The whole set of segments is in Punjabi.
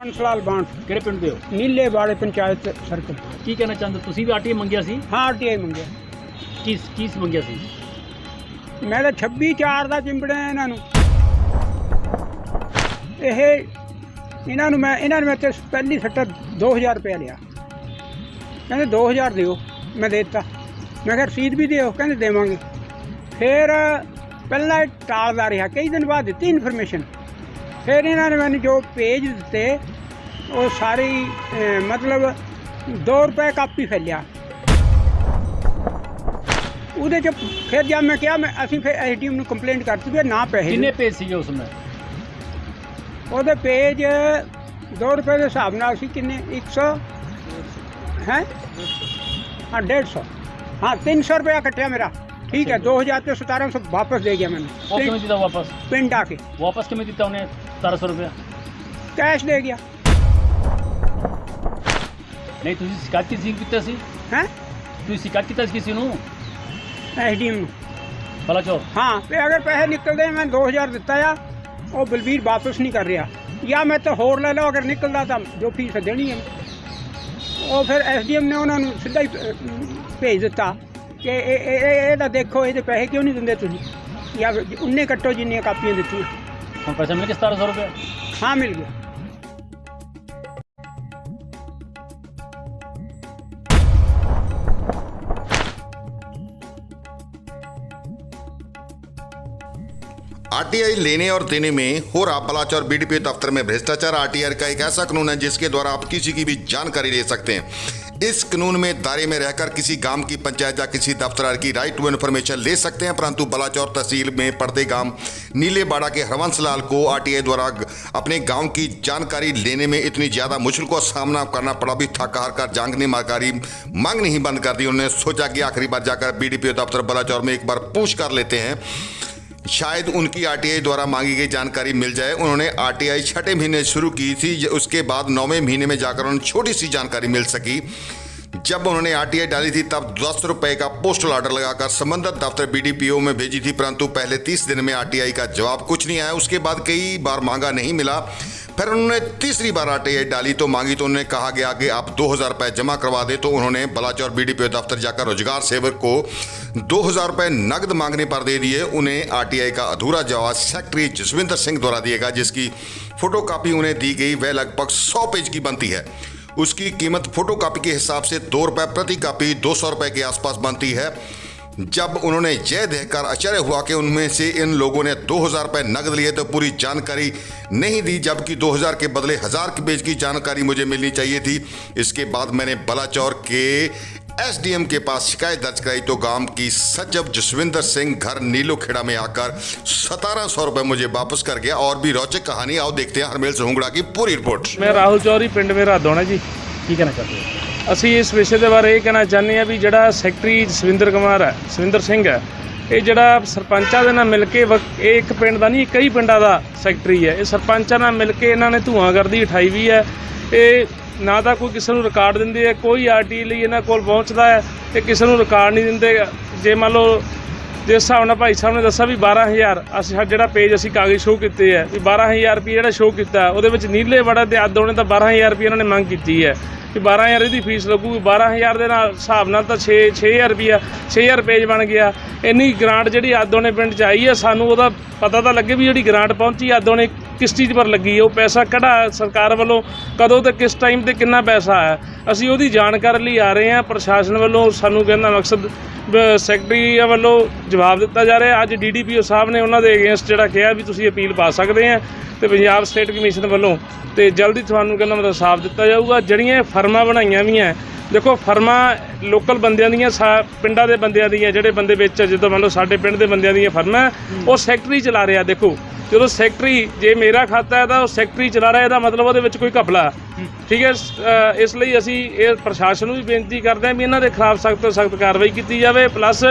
ਹੰਸਲਾਲ ਬਾਣ ਕਿਹੜੇ ਪਿੰਡ ਦੇ ਹੋ? ਨੀਲੇ ਵਾਲੇ ਪੰਚਾਇਤ ਸਰਕਲ। ਕੀ ਕਹਿਣਾ ਚਾਹੁੰਦੇ ਹੋ? ਤੁਸੀਂ ਵੀ ਆਰਟੀਆਈ ਮੰਗਿਆ ਸੀ? ਹਾਂ ਆਰਟੀਆਈ ਮੰਗਿਆ। ਕੀ ਕੀ ਮੰਗਿਆ ਸੀ? ਮੈਂ ਤਾਂ 26 4 ਦਾ ਚਿੰਬੜਿਆ ਇਹਨਾਂ ਨੂੰ। ਇਹ ਇਹਨਾਂ ਨੂੰ ਮੈਂ ਇਹਨਾਂ ਨੇ ਮੇਰੇ ਤੇ ਪਹਿਲੀ ਸੱਟਾ 2000 ਰੁਪਏ ਲਿਆ। ਕਹਿੰਦੇ 2000 ਦਿਓ ਮੈਂ ਦੇ ਦਿੱਤਾ। ਮੈਂ ਕਿਹਾ ਰਸੀਦ ਵੀ ਦਿਓ ਕਹਿੰਦੇ ਦੇਵਾਂਗੇ। ਫਿਰ ਪਹਿਲਾਂ ਇਹ ਟਾਲਦਾ ਰਿਹਾ ਕਈ ਦਿਨ ਬਾਅਦ ਦਿੱਤੀ ਇਨਫੋਰਮੇਸ਼ਨ ਫਿਰ ਇਹਨਾਂ ਨੇ ਮੈਨੂੰ ਜੋ ਪੇਜ ਦਿੱਤੇ ਉਹ ਸਾਰੀ ਮਤਲਬ 2 ਰੁਪਏ ਕਾਪੀ ਫੈਲਿਆ। ਉਹਦੇ ਚ ਫਿਰ ਜਦ ਮੈਂ ਕਿਹਾ ਮੈਂ ਅਸੀਂ ਫਿਰ ਐਸਡੀਐਮ ਨੂੰ ਕੰਪਲੇਂਟ ਕਰਤੀ ਵੀ ਨਾ ਪੈਸੇ ਕਿੰਨੇ। ਪੇਜ ਸੀਗੇ ਉਸ ਸਮੇਂ ਉਹਦੇ ਪੇਜ 2 ਰੁਪਏ ਦੇ ਹਿਸਾਬ ਨਾਲ ਸੀ ਕਿੰਨੇ? 100 ਹੈ? ਹਾਂ 150 ਹਾਂ 300 ਰੁਪਇਆ ਕੱਟਿਆ ਮੇਰਾ। ਠੀਕ ਹੈ 2000 ਤੇ 1700 ਵਾਪਸ ਦੇ ਗਿਆ ਉਹ ਮੈਨੂੰ ਕਿਵੇਂ ਦਿੱਤਾ ਵਾਪਸ? ਪਿੰਡ ਆ ਕੇ। ਵਾਪਸ ਕਿਵੇਂ ਦਿੱਤਾ ਉਹਨੇ? 1700 ਰੁਪਇਆ। ਕੈਸ਼ ਦੇ ਗਿਆ। ਨਹੀਂ ਤੁਸੀਂ ਸ਼ਿਕਾਇਤ ਕਿਸੇ ਨੂੰ ਕੀਤਾ ਸੀ? ਹੈ? ਤੁਸੀਂ ਸ਼ਿਕਾਇਤ ਕੀਤਾ ਸੀ ਕਿਸੇ ਨੂੰ? ਐਸਡੀਐਮ ਨੂੰ। ਬਲਾਚੌਰ ਹਾਂ ਤੇ ਅਗਰ ਪੈਸੇ ਨਿਕਲਦੇ ਮੈਂ 2000 ਦਿੱਤਾ ਆ ਉਹ ਬਲਬੀਰ ਵਾਪਸ ਨਹੀਂ ਕਰ ਰਿਹਾ। ਜਾਂ ਮੈਂ ਤਾਂ ਹੋਰ ਲੈ ਲਓ ਅਗਰ ਨਿਕਲਦਾ ਤਾਂ ਜੋ ਫੀਸ ਦੇਣੀ ਹੈ। ਉਹ ਫਿਰ ਐਸਡੀਐਮ ਨੇ ਉਹਨਾਂ ਨੂੰ ਸਿੱਧਾ ਹੀ ਅਹ, ਭੇਜ ਦਿੱਤਾ ਕਿ ਇਹ ਇਹ- ਇਹ- ਇਹਦਾ ਦੇਖੋ ਇਹਦੇ ਪੈਸੇ ਕਿਉਂ ਨਹੀਂ ਦਿੰਦੇ ਤੁਸੀਂ? ਜਾਂ ਫਿਰ ਉਨੇ ਕੱਟੋ ਜਿੰਨੀਆਂ ਕਾਪੀਆਂ ਦਿੱਤੀਆਂ। पैसा मिल गया सतारह सौ रुपये हाँ मिल गया आरटीआई लेने और देने में हो रहा बलाच और बीडीपी दफ्तर में भ्रष्टाचार आरटीआई का एक ऐसा कानून है जिसके द्वारा आप किसी की भी जानकारी ले सकते हैं। इस कानून में दायरे में रहकर किसी गाँव की पंचायत या किसी दफ्तर की राइट टू इन्फॉर्मेशन ले सकते हैं, परंतु बलाचौर तहसील में पड़ते गाँव नीले बाड़ा के हरवंश लाल को आरटीआई द्वारा अपने गाँव की जानकारी लेने में इतनी ज़्यादा मुश्किल का सामना करना पड़ा। भी थक हार कर जांग ने माकारी मांग नहीं बंद कर दी। उन्होंने सोचा कि आखिरी बार जाकर बीडीपी दफ्तर बलाचौर में एक बार पूछ कर लेते हैं। शायद उनकी आरटीआई द्वारा मांगी गई जानकारी मिल जाए उन्होंने आरटीआई छठे महीने शुरू की थी ज- उसके बाद नौवें महीने में जाकर उन्हें छोटी सी जानकारी मिल सकी जब उन्होंने आरटीआई डाली थी, तब दस रुपए का पोस्टल ऑर्डर लगाकर संबंधित दफ्तर बीडीपीओ में भेजी थी, परंतु पहले तीस दिन में आरटीआई का जवाब कुछ नहीं आया। उसके बाद कई बार मांगा नहीं मिला। फिर उन्होंने तीसरी बार आरटीआई डाली तो मांगी तो उन्होंने कहा गया कि आप दो हज़ार जमा करवा दे तो उन्होंने बलाचौर बीडीपीओ दफ्तर जाकर रोज़गार सेवक को दो हज़ार रुपये नकद मांगने पर दे दिए। उन्हें आरटीआई का अधूरा जवाब सेक्रेटरी जसविंदर सिंह द्वारा दिएगा जिसकी फोटोकॉपी उन्हें दी गई। वह लगभग सौ पेज की बनती है। उसकी कीमत फोटोकॉपी के हिसाब से दो रुपये प्रति कापी, दो सौ रुपए के आसपास बनती है। जब उन्होंने यह देखकर आश्चर्य हुआ कि उनमें से इन लोगों ने दो हज़ार रुपये नकद लिए तो पूरी जानकारी नहीं दी, जबकि दो हज़ार के बदले हज़ार के पेज की जानकारी मुझे मिलनी चाहिए थी। इसके बाद मैंने बलाचौर के एसडीएम के पास शिकायत दर्ज कराई तो गांव की सचिव जसविंदर सिंह घर नीलो खेड़ा में आकर सतारह सौ रुपये मुझे वापस कर गया और भी रोचक कहानी आओ देखते हैं हरमेल सिंहुगड़ा की पूरी रिपोर्ट ਮੈਂ ਰਾਹੁਲ ਚੌਧਰੀ ਪਿੰਡ ਮੇਰਾ ਦੋਣਾ ਜੀ ਕੀ ਕਹਿਣਾ ਚਾਹੁੰਦੇ ਹੋ ਅਸੀਂ ਇਸ ਵਿਸ਼ੇ ਦੇ ਬਾਰੇ ਇਹ ਕਹਿਣਾ ਚਾਹੁੰਦੇ ਹਾਂ ਵੀ ਜਿਹੜਾ ਸੈਕਟਰੀ ਜਸਵਿੰਦਰ ਕੁਮਾਰ ਹੈ ਸਵਿੰਦਰ ਸਿੰਘ ਹੈ ਇਹ ਜਿਹੜਾ ਸਰਪੰਚਾਂ ਦੇ ਨਾਲ ਮਿਲ ਕੇ ਵਕ- ਇਹ ਇੱਕ ਪਿੰਡ ਦਾ ਨਹੀਂ ਕਈ ਪਿੰਡਾਂ ਦਾ ਸੈਕਟਰੀ ਹੈ ਇਹ ਸਰਪੰਚਾਂ ਨਾਲ ਮਿਲ ਕੇ ਇਹਨਾਂ ਨੇ ਧੂਆਂਗਰਦੀ ਉਠਾਈ ਵੀ ਹੈ ਇਹ ਨਾ ਤਾਂ ਕੋਈ ਕਿਸੇ ਨੂੰ ਰਿਕਾਰਡ ਦਿੰਦੀ ਹੈ ਕੋਈ ਆਰਟੀ ਲਈ ਇਹਨਾਂ ਕੋਲ ਪਹੁੰਚਦਾ ਹੈ ਤੇ ਕਿਸੇ ਨੂੰ ਰਿਕਾਰਡ ਨਹੀਂ ਦਿੰਦੇ। ਜੇ ਮੰਨ ਲਓ ਜਿਸ ਹਿਸਾਬ ਨਾਲ ਭਾਈ ਸਾਹਿਬ ਨੇ ਦੱਸਿਆ ਵੀ 12000 ਅਸੀਂ ਜਿਹੜਾ ਪੇਜ ਅਸੀਂ ਕਾਗਜ਼ ਸ਼ੋਅ ਕੀਤੇ ਹੈ ਵੀ 12000 ਰੁਪਏ ਜਿਹੜਾ ਸ਼ੋਅ ਕੀਤਾ, ਉਹਦੇ ਵਿੱਚ ਨੀਲੇ ਵੜਾ ਤੇ ਆਦੋਂ ਨੇ ਤਾਂ 12000 ਰੁਪਏ ਇਹਨਾਂ ਨੇ ਮੰਗ ਕੀਤੀ ਹੈ। ਵੀ 12000 ਇਹਦੀ ਫੀਸ ਲੱਗੂਗੀ। 12000 ਦੇ ਨਾਲ ਹਿਸਾਬ ਨਾਲ ਤਾਂ 6 6000 ਰੁਪਿਆ 6000 ਪੇਜ ਬਣ ਗਿਆ। ਇੰਨੀ ਗ੍ਰਾਂਟ ਜਿਹੜੀ ਆਦੋਂ ਨੇ ਪਿੰਡ ਚ ਆਈ ਹੈ, ਸਾਨੂੰ ਉਹਦਾ ਪਤਾ ਤਾਂ ਲੱਗੇ ਵੀ ਜਿਹੜੀ ਗ੍ਰਾਂਟ ਪਹੁੰਚੀ ਆਦੋਂ ਨੇ ਕਿਸ ਚੀਜ਼ ਪਰ ਲੱਗੀ ਹੈ। ਉਹ ਪੈਸਾ ਕਿਹੜਾ ਸਰਕਾਰ ਵੱਲੋਂ, ਕਦੋਂ ਤੇ ਕਿਸ ਟਾਈਮ ਤੇ ਕਿੰਨਾ ਪੈਸਾ ਆਇਆ। ਅਸੀਂ ਉਹਦੀ ਜਾਣਕਾਰੀ ਲਈ ਆ ਰਹੇ ਹਾਂ। ਪ੍ਰਸ਼ਾਸਨ ਵੱਲੋਂ ਸਾਨੂੰ ਕਹਿੰਦਾ ਮਕਸਦ ਬ- ਸੈਕਟਰੀ ਵੱਲੋਂ ਜਵਾਬ ਦਿੱਤਾ ਜਾ ਰਿਹਾ। ਅੱਜ ਡੀਡੀਪੀਓ ਸਾਹਿਬ ਨੇ ਉਹਨਾਂ ਦੇ ਅਗੇਂਸਟ ਜਿਹੜਾ ਕਿਹਾ ਵੀ ਤੁਸੀਂ ਅਪੀਲ ਪਾ ਸਕਦੇ ਆ ਤੇ ਪੰਜਾਬ ਸਟੇਟ ਕਮਿਸ਼ਨ ਵੱਲੋਂ ਤੇ ਜਲਦੀ ਤੁਹਾਨੂੰ ਕਹਿੰਦਾ ਮਤਲਬ ਸਾਫ਼ ਦਿੱਤਾ ਜਾਊਗਾ। ਜਿਹੜੀਆਂ ਫਰਮਾਂ ਬਣਾਈਆਂ ਵੀ ਹੈ ਦੇਖੋ, ਫਰਮਾਂ ਲੋਕਲ ਬੰਦਿਆਂ ਦੀਆਂ, ਸਾ- ਪਿੰਡਾਂ ਦੇ ਬੰਦਿਆਂ ਦੀਆਂ, ਜਿਹੜੇ ਬੰਦੇ ਵਿੱਚ ਜਦੋਂ ਮੰਨ ਲਓ ਸਾਡੇ ਪਿੰਡ ਦੇ ਬੰਦਿਆਂ ਦੀਆਂ ਫਰਮਾਂ, ਉਹ ਸੈਕਟਰੀ ਚਲਾ ਰਿਹਾ, ਦੇਖੋ। ਜਦੋਂ ਸੈਕਟਰੀ, ਜੇ ਮੇਰਾ ਖਾਤਾ ਹੈ, ਤਾਂ ਉਹ ਸੈਕਟਰੀ ਚਲਾ ਰਿਹਾ, ਇਹਦਾ ਮਤਲਬ ਉਹਦੇ ਵਿੱਚ ਕੋਈ ਘਪਲਾ। ਠੀਕ ਹੈ ਇਸ ਲਈ ਅਸੀਂ ਇਹ ਪ੍ਰਸ਼ਾਸਨ ਨੂੰ ਵੀ ਬੇਨਤੀ ਕਰਦੇ ਹਾਂ ਵੀ ਇਹਨਾਂ ਦੇ ਖਿਲਾਫ ਸਖਤ ਤੋਂ ਸਖਤ ਕਾਰਵਾਈ ਕੀਤੀ ਜਾਵੇ। ਪਲੱਸ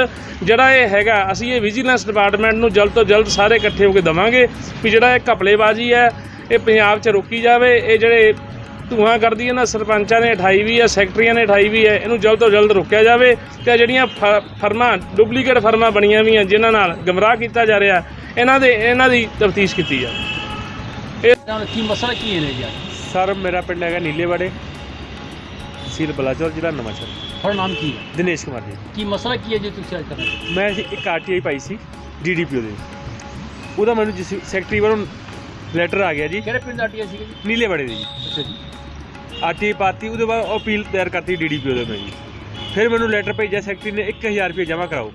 ਜਿਹੜਾ ਇਹ ਹੈਗਾ, ਅਸੀਂ ਇਹ ਵਿਜੀਲੈਂਸ ਡਿਪਾਰਟਮੈਂਟ ਨੂੰ ਜਲਦ ਤੋਂ ਜਲਦ ਸਾਰੇ ਇਕੱਠੇ ਹੋ ਕੇ ਦਵਾਂਗੇ ਵੀ ਜਿਹੜਾ ਇਹ ਘਪਲੇਬਾਜ਼ੀ ਹੈ, ਇਹ ਪੰਜਾਬ 'ਚ ਰੋਕੀ ਜਾਵੇ। ਇਹ ਜਿਹੜੇ ਧੂਆਂ ਕਰਦੀ ਇਹਨਾਂ ਸਰਪੰਚਾਂ ਨੇ ਉਠਾਈ ਵੀ ਹੈ ਸੈਕਟਰੀਆਂ ਨੇ ਉਠਾਈ ਵੀ ਹੈ ਇਹਨੂੰ ਜਲਦ ਤੋਂ ਜਲਦ ਰੋਕਿਆ ਜਾਵੇ ਤੇ ਜਿਹੜੀਆਂ ਫ- ਫਰਮਾਂ ਡੁਪਲੀਕੇਟ ਫਰਮਾਂ ਬਣੀਆਂ ਵੀ ਜਿਨ੍ਹਾਂ ਨਾਲ ਗਮਰਾਹ ਕੀਤਾ ਜਾ ਰਿਹਾ ਇਹਨਾਂ ਦੇ ਇਹਨਾਂ ਦੀ ਤਫਤੀਸ਼ ਕੀਤੀ ਜਾਵੇ। ਨਾਲ ਕੀ ਮਸਲਾ ਕੀ ਹੈ ਜੀ? ਸਰ ਮੇਰਾ ਪਿੰਡ ਹੈਗਾ ਨੀਲੇਵਾੜੇ ਤਹਿਸੀਲ ਬਲਾਚੌਰ ਜ਼ਿਲ੍ਹਾ ਨਵਾਂਸ਼ਹਿਰ। ਤੁਹਾਡਾ ਨਾਮ ਕੀ ਹੈ? ਦਿਨੇਸ਼ ਕੁਮਾਰ ਜੀ। ਕੀ ਮਸਲਾ ਕੀ ਹੈ ਜੀ ਤੁਸੀਂ ਅੱਜ ਕਰਨਾ ਮੈਂ ਇੱਕ ਆਰਟੀਆਈ ਪਾਈ ਸੀ ਡੀਡੀਪੀਓ ਦੇ ਉਹਦਾ। ਮੈਨੂੰ ਜਿਸ ਸੈਕਟਰੀ ਵੱਲੋਂ ਲੈਟਰ ਆ ਗਿਆ ਜੀ? ਕਿਹੜੇ ਪਿੰਡ ਆਰਟੀਆਈ ਸੀਗਾ ਜੀ? ਨੀਲੇਵਾੜੇ ਦੇ ਜੀ। ਅੱਛਾ ਜੀ। ਆਰਟੀਆਈ ਪਾਤੀ ਉਹਦੇ ਬਾਅਦ ਉਹ ਅਪੀਲ ਦਾਇਰ ਕਰਤੀ ਡੀਡੀਪੀਓ ਦੇ ਮੈਂ ਜੀ। ਫਿਰ ਮੈਨੂੰ ਲੈਟਰ ਭੇਜਿਆ ਸੈਕਟਰੀ ਨੇ 1000 ਰੁਪਏ ਜਮ੍ਹਾਂ ਕਰਾਓ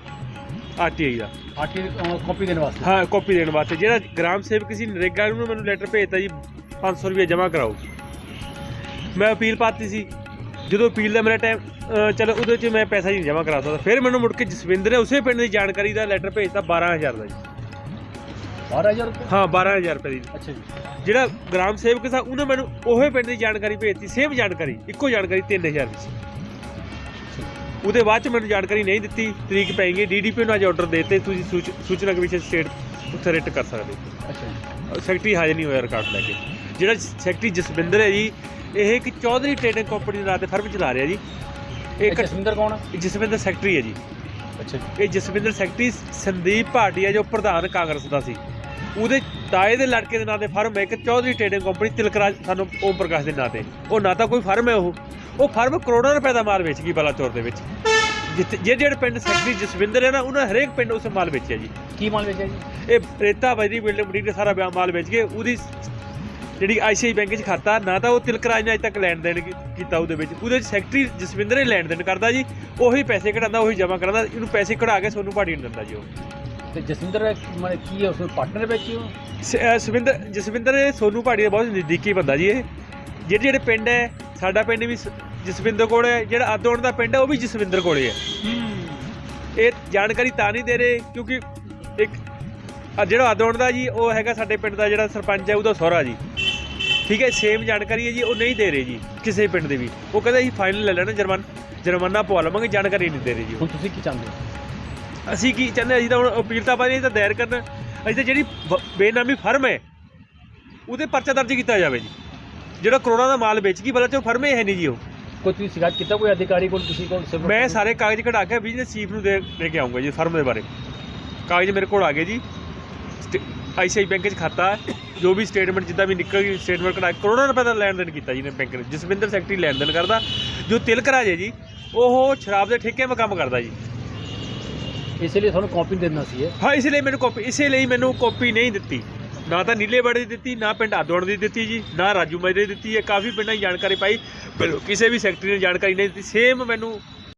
ਆਰਟੀਆਈ ਦਾ। ਆਰਟੀਆਈ ਕਾਪੀ ਦੇਣ ਵਾਸਤੇ? ਹਾਂ ਕਾਪੀ ਦੇਣ ਵਾਸਤੇ। ਜਿਹੜਾ ਗ੍ਰਾਮ ਸੇਵਕ ਸੀ ਨਰੇਗਾ ਨੂੰ ਮੈਨੂੰ ਲੈਟਰ ਭੇਜਤਾ ਜੀ 500 ਰੁਪਏ ਜਮ੍ਹਾਂ ਕਰਾਓ। ਮੈਂ ਅਪੀਲ ਪਾਤੀ ਸੀ। ਜਦੋਂ ਅਪੀਲ ਦਾ ਮੇਰਾ ਟਾਈਮ ਚਲੋ ਉਹਦੇ 'ਚ ਮੈਂ ਪੈਸਾ ਹੀ ਨਹੀਂ ਜਮ੍ਹਾਂ ਕਰਾ ਸਕਦਾ। ਫਿਰ ਮੈਨੂੰ ਮੁੜ ਕੇ ਜਸਵਿੰਦਰ ਨੇ ਉਸੇ ਪਿੰਡ ਦੀ ਜਾਣਕਾਰੀ ਦਾ ਲੈਟਰ ਭੇਜਤਾ 12000 ਦਾ ਜੀ। 12000 ਰੁਪਏ? ਹਾਂ 12000 ਰੁਪਏ ਦੀ। ਅੱਛਾ ਜੀ। ਜਿਹੜਾ ਗ੍ਰਾਮ ਸੇਵਕ ਸੀ ਉਹਨੇ ਮੈਨੂੰ ਉਹੇ ਪਿੰਡ ਦੀ ਜਾਣਕਾਰੀ ਭੇਜਤੀ ਸੇਮ ਜਾਣਕਾਰੀ ਇੱਕੋ ਜਾਣਕਾਰੀ 3000 ਦੀ ਸੀ। ਉਹਦੇ ਬਾਅਦ ਚ ਮੈਨੂੰ ਜਾਣਕਾਰੀ ਨਹੀਂ ਦਿੱਤੀ ਤਰੀਕ ਪੈ ਗਈ ਡੀਡੀਪੀ ਨੂੰ ਅੱਜ ਆਰਡਰ ਦੇਤੇ ਤੁਸੀਂ ਸੂਚ- ਸੂਚਨਾ ਕਮਿਸ਼ਨ ਸਟੇਟ ਉੱਥੇ ਰਿਟ ਕਰ ਸਕਦੇ ਹੋ। ਅੱਛਾ ਜੀ। ਸੈਕਟਰੀ ਹਾਜ਼ਰ ਨਹੀਂ ਹੋਇਆ ਰਿਕਾਰਡ ਲੈ ਕੇ। ਜਿਹੜਾ ਸੈਕਟਰੀ ਜਸਵਿੰਦਰ ਹੈ ਜੀ ਇਹ ਇੱਕ ਚੌਧਰੀ ਟ੍ਰੇਡਿੰਗ ਕੰਪਨੀ ਦੇ ਨਾਂ ਤੇ ਫਰਮ ਚਲਾ ਰਿਹਾ ਜੀ। ਇਹ ਜਸਵਿੰਦਰ ਕੌਣ ਹੈ ਜਸਵਿੰਦਰ ਸੈਕਟਰੀ ਹੈ ਜੀ। ਅੱਛਾ ਇਹ ਜਸਵਿੰਦਰ ਸੈਕਟਰੀ ਸੰਦੀਪ ਭਾਟੀਆ ਜੋ ਪ੍ਰਧਾਨ ਕਾਂਗਰਸ ਦਾ ਸੀ। ਉਹਦੇ ਤਾਏ ਦੇ ਲੜਕੇ ਦੇ ਨਾਂ ਤੇ ਫਰਮ ਹੈ ਇੱਕ ਚੌਧਰੀ ਟ੍ਰੇਡਿੰਗ ਕੰਪਨੀ ਤਿਲਕਰਾਜ ਸਾਨੂੰ ਓਮ ਪ੍ਰਕਾਸ਼ ਦੇ ਨਾਂ ਤੇ। ਉਹ ਨਾ ਤਾਂ ਕੋਈ ਫਰਮ ਹੈ ਉਹ। ਉਹ ਫਰਮ ਕਰੋੜਾਂ ਰੁਪਏ ਦਾ ਮਾਲ ਵੇਚ ਗਈ ਬਲਾਚੌਰ ਦੇ ਵਿੱਚ। ਜਿੱਥੇ ਜੇ ਜਿਹੜੇ ਪਿੰਡ ਸੈਕਟਰੀ ਜਸਵਿੰਦਰ ਹੈ ਨਾ ਉਹਨਾਂ ਹਰੇਕ ਪਿੰਡ ਉਸ ਮਾਲ ਵੇਚਿਆ ਜੀ। ਕੀ ਮਾਲ ਵੇਚਿਆ ਜੀ? ਇਹ ਰੇਤਾ ਬਜਰੀ ਬਿਲਡਿੰਗ ਮਟੀਰੀਅਲ ਸਾਰਾ ਬਿਆ ਮਾਲ ਵੇਚ ਕੇ ਉਹਦੀ ਜਿਹੜੀ ਆਈਸੀਆਈ ਬੈਂਕ 'ਚ ਖਾਤਾ ਨਾ ਤਾਂ ਉਹ ਤਿਲਕਰਾਜ ਨੇ ਅਜੇ ਤੱਕ ਲੈਣ ਦੇਣ ਕੀਤਾ ਉਹਦੇ ਵਿੱਚ। ਉਹਦੇ 'ਚ ਸੈਕਟਰੀ ਜਸਵਿੰਦਰ ਨੇ ਲੈਣ ਦੇਣ ਕਰਦਾ ਜੀ। ਉਹੀ ਪੈਸੇ ਕਢਾਉਂਦਾ ਉਹੀ ਜਮ੍ਹਾਂ ਕਰਾਉਂਦਾ ਇਹਨੂੰ ਪੈਸੇ ਕਢਾ ਕੇ ਸੋਨੂੰ ਭਾਟੀ ਨੂੰ ਦਿੰਦਾ ਜੀ ਉਹ। ਤੇ ਜਸਵਿੰਦਰ ਮਤਲਬ ਕੀ ਹੈ ਉਸमें ਪਾਰਟਨਰ ਵਿੱਚ ਹੀ ਹੋ ਸ- ਅਹ ਸਵਿੰਦਰ ਜਸਵਿੰਦਰ ਇਹ ਸੋਨੂੰ ਭਾਟੀ ਦਾ ਬਹੁਤ ਨਜ਼ਦੀਕੀ ਬੰਦਾ ਜੀ ਇਹ। ਜਿਹੜੇ ਜਿਹੜੇ ਪਿੰਡ ਹੈ ਸਾਡਾ ਪਿੰਡ ਵੀ ਸ- ਜਸਵਿੰਦਰ ਕੋਲ ਹੈ ਜਿਹੜਾ ਆਦੋਣ ਦਾ ਪਿੰਡ ਹੈ ਉਹ ਵੀ ਜਸਵਿੰਦਰ ਕੋਲੇ ਹੈ ਇਹ ਜਾਣਕਾਰੀ ਤਾਂ ਨਹੀਂ ਦੇ ਰਹੇ ਕਿਉਂਕਿ ਇੱਕ ਆ ਜਿਹੜਾ ਆਦੋਣ ਦਾ ਜੀ ਉਹ ਹੈਗਾ ਸਾਡੇ ਪਿੰਡ ਦਾ ਜਿਹੜਾ ਸਰਪੰਚ ਹੈ ਉਹਦਾ ਸਹੁਰਾ ਜੀ। ਠੀਕ ਹੈ ਸੇਮ ਜਾਣਕਾਰੀ ਹੈ ਜੀ ਉਹ ਨਹੀਂ ਦੇ ਰਹੇ ਜੀ ਕਿਸੇ ਪਿੰਡ ਦੇ ਵੀ। ਉਹ ਕਹਿੰਦਾ ਅਸੀਂ ਫਾਈਨਲ ਲੈ ਲੈਣਾ ਜਰਮਨ ਜੁਰਮਾਨਾ ਪਵਾ ਲਵਾਂਗੇ ਜਾਣਕਾਰੀ ਨਹੀਂ ਦੇ ਰਹੇ ਜੀ ਉਹ। ਹੁਣ ਤੁਸੀਂ ਕੀ ਚਾਹੁੰਦੇ ਹੋ? ਅਸੀਂ ਕੀ ਚਾਹੁੰਦੇ ਅਸੀਂ ਤਾਂ ਹੁਣ ਅਪੀਲ ਤਾਂ ਬਾਰੇ ਤਾਂ ਦਾਇਰ ਕਰਨਾ ਅਸੀਂ ਤਾਂ ਜਿਹੜੀ ਬੇਨਾਮੀ ਫਰਮ ਹੈ ਉਹਦੇ ਪਰਚਾ ਦਰਜ ਕੀਤਾ ਜਾਵੇ ਜੀ। ਜਿਹੜਾ ਕਰੋੜਾਂ ਦਾ ਮਾਲ ਵੇਚ ਗਈ ਬਲਾ ਚੋ ਫਰਮ ਹੀ ਹੈ ਨਹੀਂ ਜੀ ਉਹ। ਕੋਈ ਤੁਸੀਂ ਸ਼ਿਕਾਇਤ ਕੀਤਾ ਕੋਈ ਅਧਿਕਾਰੀ ਕੋਲ ਕਿਸੇ ਕੋਲ ਮੈਂ ਸਾਰੇ ਕਾਗਜ਼ ਕਢਾ ਕੇ ਬਿਜ਼ਨਸ ਚੀਫ ਨੂੰ ਦੇ ਦੇ ਕੇ ਆਉਂਗਾ ਜੀ ਫਰਮ ਦੇ ਬਾਰੇ। ਕਾਗਜ਼ ਮੇਰੇ ਕੋਲ ਆ ਗਏ ਜੀ। ਆਈਸੀਆਈ ਬੈਂਕ 'ਚ ਖਾਤਾ ਜੋ ਵੀ ਸਟੇਟਮੈਂਟ ਜਿੱਦਾਂ ਵੀ ਨਿਕਲ ਗਈ ਸਟੇਟਮੈਂਟ ਕਢਾ ਕਰੋੜਾਂ ਰੁਪਏ ਦਾ ਲੈਣ ਦੇਣ ਕੀਤਾ ਜੀ ਨੇ ਬੈਂਕ ਨੇ। ਜਸਵਿੰਦਰ ਸੈਕਟਰੀ ਲੈਣ ਦੇਣ ਕਰਦਾ। ਜੋ ਤਿਲਕ ਰਾਜ ਜੀ ਉਹ ਸ਼ਰਾਬ ਦੇ ਠੇਕੇ 'ਤੇ ਕੰਮ ਕਰਦਾ ਜੀ। ਇਸ ਲਈ ਤੁਹਾਨੂੰ ਕਾਪੀ ਦੇਣਾ ਸੀ ਇਹ। ਹਾਂ, ਇਸ ਲਈ ਮੈਨੂੰ ਕਾਪੀ ਇਸੇ ਲਈ ਮੈਨੂੰ ਕਾਪੀ ਨਹੀਂ ਦਿੱਤੀ। ਨਾ ਤਾਂ ਨੀਲੇ ਦੀ ਦਿੱਤੀ, ਨਾ ਪਿੰਡ ਆਦੋੜ ਦੀ ਦਿੱਤੀ ਜੀ, ਨਾ ਰਾਜੂ ਮਾਜਰੇ ਦੀ ਦਿੱਤੀ। ਹੈ ਕਾਫੀ ਪਿੰਡਾਂ ਦੀ ਜਾਣਕਾਰੀ ਪਾਈ। ਪਰ ਕਿਸੇ ਵੀ ਸੈਕਟਰੀ ਨੇ ਜਾਣਕਾਰੀ ਨਹੀਂ ਦਿੱਤੀ। ਸੇਮ ਮੈਨੂੰ